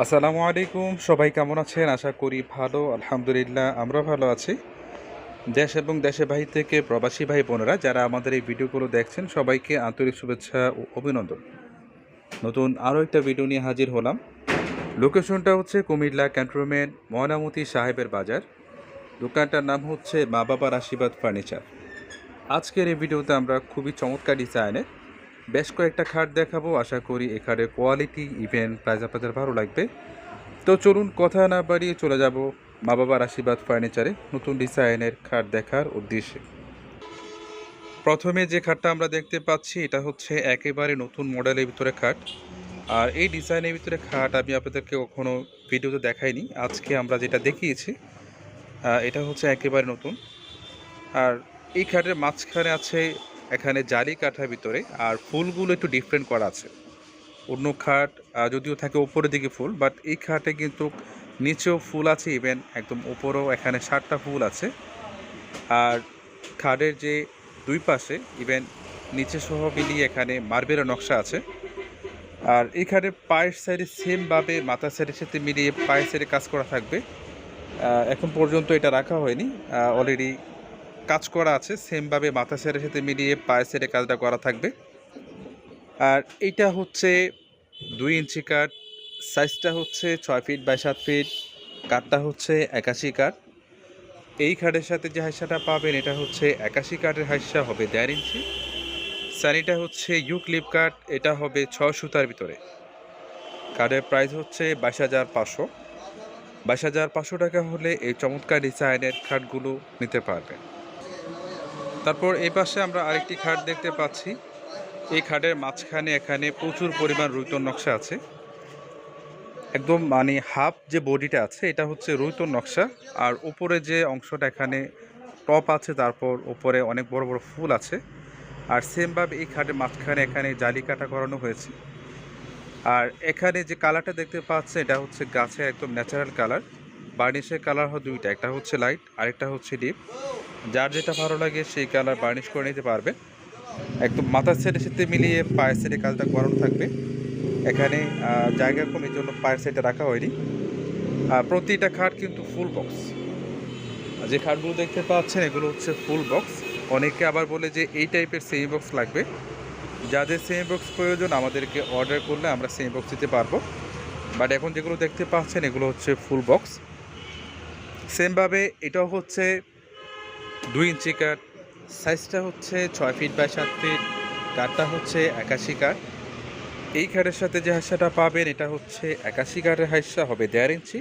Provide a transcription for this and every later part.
আসসালামু আলাইকুম, সবাই কেমন আছেন? আশা করি ভালো, আলহামদুলিল্লাহ আমরা ভালো আছি। দেশ এবং দেশে ভাই থেকে প্রবাসী ভাই বোনেরা, যারা আমাদের এই ভিডিওগুলো দেখছেন, সবাইকে আন্তরিক শুভেচ্ছা ও অভিনন্দন। নতুন আরও একটা ভিডিও নিয়ে হাজির হলাম। লোকেশনটা হচ্ছে কুমিল্লা ক্যান্টনমেন্ট, ময়নামতি সাহেবের বাজার। দোকানটার নাম হচ্ছে মা বাবার আশীর্বাদ ফার্নিচার। আজকের এই ভিডিওতে আমরা খুবই চমৎকার ডিজাইনের বেশ কয়েকটা খাট দেখাবো, আশা করি এই খাটের কোয়ালিটি ইভেন্ট প্রাইস আপনাদের ভালো লাগবে। তো চলুন কথা না বাড়িয়ে চলে যাব মা বাবার আশীর্বাদ ফার্নিচারে নতুন ডিজাইনের খাট দেখার উদ্দেশ্যে। প্রথমে যে খাটটা আমরা দেখতে পাচ্ছি, এটা হচ্ছে একেবারে নতুন মডেলের ভিতরে খাট। আর এই ডিজাইনের ভিতরে খাট আমি আপনাদেরকে কখনো ভিডিওতে দেখাইনি, আজকে আমরা যেটা দেখিয়েছি এটা হচ্ছে একেবারে নতুন। আর এই খাটের মাঝখানে আছে এখানে জালি কাঠার ভিতরে আর ফুলগুলো একটু ডিফারেন্ট করা আছে। অন্য খাট যদিও থাকে উপরের দিকে ফুল বাট এই খাটে কিন্তু নিচেও ফুল আছে ইভেন একদম উপরেও এখানে ষাটটা ফুল আছে। আর খাটের যে দুই পাশে ইভেন নিচে সহ মিলিয়ে এখানে মার্বেলের নকশা আছে। আর এই খাটের পায়ের সাইডে সেমভাবে মাথার সাইডের সাথে মিলিয়ে পায়ের সাইডে কাজ করা থাকবে। এখন পর্যন্ত এটা রাখা হয়নি অলরেডি কাজ করা আছে, সেমভাবে মাথা সেরের সাথে মিলিয়ে পায়ের সেরে কাজটা করা থাকবে। আর এইটা হচ্ছে দুই ইঞ্চি কাঠ, সাইজটা হচ্ছে ছয় ফিট বাই সাত ফিট, কাঠটা হচ্ছে একাশি কাঠ। এই কাঠের সাথে যে হাইসাটা পাবেন, এটা হচ্ছে একাশি কাঠের হাইসা হবে দেড় ইঞ্চি। সানিটা হচ্ছে ইউ ক্লিপ কাঠ, এটা হবে ছয় সুতার ভিতরে। কাঠের প্রাইস হচ্ছে বাইশ হাজার পাঁচশো। বাইশ হাজার পাঁচশো টাকা হলে এই চমৎকার ডিজাইনের খাটগুলো নিতে পারবেন। তারপর এই পাশে আমরা আরেকটি খাট দেখতে পাচ্ছি। এই খাটের মাঝখানে এখানে প্রচুর পরিমাণ রুইতন নকশা আছে। একদম মানে হাফ যে বডিটা আছে, এটা হচ্ছে রুইতন নকশা। আর উপরে যে অংশটা এখানে টপ আছে, তারপর উপরে অনেক বড় বড় ফুল আছে। আর সেমভাবে এই খাটের মাঝখানে এখানে জালি কাটা করানো হয়েছে। আর এখানে যে কালারটা দেখতে পাচ্ছেন, এটা হচ্ছে গাছের একদম ন্যাচারাল কালার। বার্নিশের কালার হয় দুইটা, একটা হচ্ছে লাইট আরেকটা হচ্ছে ডিপ যার যেটা ভালো লাগে সেই কালার বার্নিশ করে নিতে পারবে। একদম মাথার সেটের সাথে মিলিয়ে পায়ের সেটে কাজটা করানো থাকবে। এখানে জায়গা কম, এই জন্য পায়ের সেটে রাখা হয়নি। আর প্রতিটা খাট কিন্তু ফুল বক্স যে খাটগুলো দেখতে পাচ্ছেন, এগুলো হচ্ছে ফুল বক্স অনেকে আবার বলে যে এই টাইপের সেমি বক্স লাগবে। যাদের সেমি বক্স প্রয়োজন, আমাদেরকে অর্ডার করলে আমরা সেমি বক্স দিতে পারব। বাট এখন যেগুলো দেখতে পাচ্ছেন, এগুলো হচ্ছে ফুল বক্স সেমভাবে এটাও হচ্ছে দুই ইঞ্চি কাঠ। সাইজটা হচ্ছে ছয় ফিট বাই সাত ফিট, কাঠটা হচ্ছে একাশি কাঠ। এই কাঠের সাথে যে হাঁসাটা পাবেন, এটা হচ্ছে একাশি কাঠের হাঁসা হবে দেড় ইঞ্চি।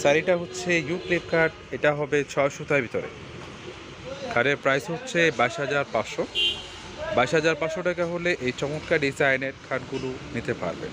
শাড়িটা হচ্ছে ইউ ক্লিপ কাঠ, এটা হবে ছয় সুতার ভিতরে। কাঠের প্রাইস হচ্ছে বাইশ হাজার পাঁচশো। বাইশ হাজার পাঁচশো টাকা হলে এই চমৎকার ডিজাইনের খাটগুলো নিতে পারবেন।